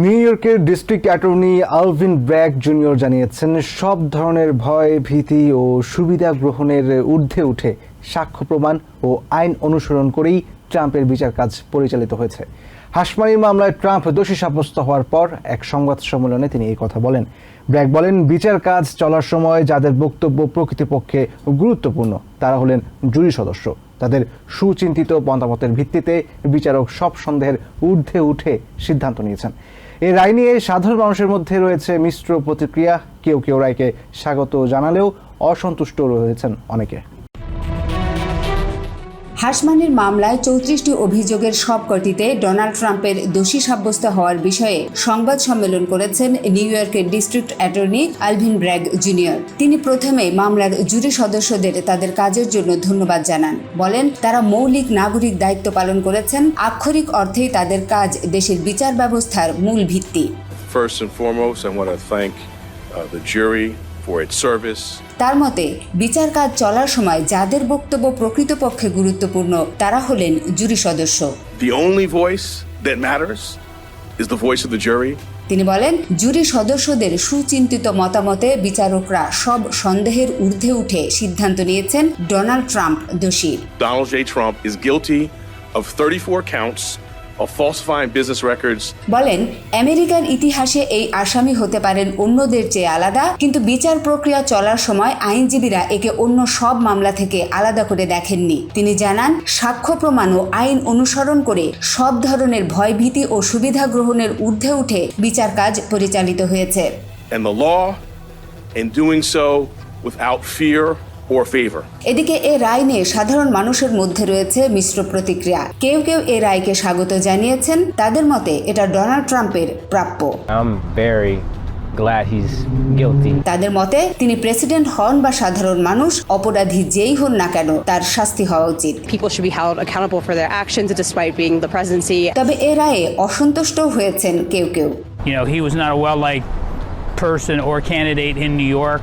New ইয়র্কের district attorney Alvin Bragg junior জানিয়েছেন, সব ধরনের ভয়, ভীতি ও সুবিধা গ্রহণের ঊর্ধ্বে উঠে সাক্ষ্য প্রমাণ ও আইন অনুসরণ করেই ট্রাম্পের বিচার কাজ পরিচালিত হয়েছে। হাসমানির মামলায় ট্রাম্প দোষী সাব্যস্ত হওয়ার পর এক সংবাদ সম্মেলনে তিনি এই কথা বলেন। ব্র্যাক বলেন, বিচার কাজ চলার সময় যাদের বক্তব্য প্রকৃতপক্ষে গুরুত্বপূর্ণ, তারা হলেন জুরি সদস্য। তাদের সুচিন্তিত মতামতের ভিত্তিতে বিচারক সব সন্দেহের ঊর্ধ্বে উঠে সিদ্ধান্ত নিয়েছেন। এই রায় নিয়ে সাধারণ মানুষের মধ্যে রয়েছে মিশ্র প্রতিক্রিয়া। কেউ কেউ রায়কে স্বাগত জানালেও অসন্তুষ্ট রয়েছেন অনেকে। হাসমানির মামলায় চৌত্রিশটি অভিযোগের সবকটিতে ডোনাল্ড ট্রাম্পের দোষী সাব্যস্ত হওয়ার বিষয়ে সংবাদ সম্মেলন করেছেন নিউ ইয়র্কের district attorney Alvin Bragg junior তিনি প্রথমে মামলার জুরি সদস্যদের তাদের কাজের জন্য ধন্যবাদ জানান বলেন তারা মৌলিক নাগরিক দায়িত্ব পালন করেছেন আক্ষরিক অর্থেই তাদের কাজ দেশের বিচার ব্যবস্থার মূল ভিত্তি First and foremost, I want to thank uh, the jury. তার মতে বিচার কাজ চলার সময় যাদের বক্তব্য প্রকৃতপক্ষে গুরুত্বপূর্ণ তারা হলেন জুরি সদস্য The only voice that matters is the voice of the jury. তিনি বলেন জুরি সদস্যদের সুচিন্তিত মতামতে বিচারকরা সব সন্দেহের ঊর্ধ্বে উঠে সিদ্ধান্ত নিয়েছেন ডোনাল্ড ট্রাম্প দোষী Donald J. Trump is guilty of 34 counts of falsifying business records. বলেন আমেরিকার ইতিহাসে এই আসামি হতে পারেন অন্যদের চেয়ে আলাদা কিন্তু বিচার প্রক্রিয়া চলার সময় আইনজীবীরা একে অন্য সব মামলা থেকে আলাদা করে দেখেননি। তিনি জানান সাক্ষ্য প্রমাণ ও আইন অনুসরণ করে সব ধরনের ভয়ভীতি ও সুবিধা গ্রহণের ঊর্ধ্বে উঠে বিচার কাজ পরিচালিত হয়েছে। And the law, and doing so without fear or favor. এদিকে এ রায় নিয়ে সাধারণ মানুষের মধ্যে রয়েছে মিশ্র প্রতিক্রিয়া কেউ কেউ এ রায়কে স্বাগত জানিয়েছেন তাদের মতে এটা ডোনাল্ড ট্রাম্পের প্রাপ্য I'm very glad he's guilty. তাদের মতে তিনি প্রেসিডেন্ট হন বা সাধারণ মানুষ অপরাধী যেই হন না কেন তার শাস্তি হওয়া উচিত people should be held accountable for their actions despite being the presidency. তবে এ রায়ে অসন্তুষ্ট হয়েছেন কেউ কেউ You know, he was not a well liked person or candidate in New York.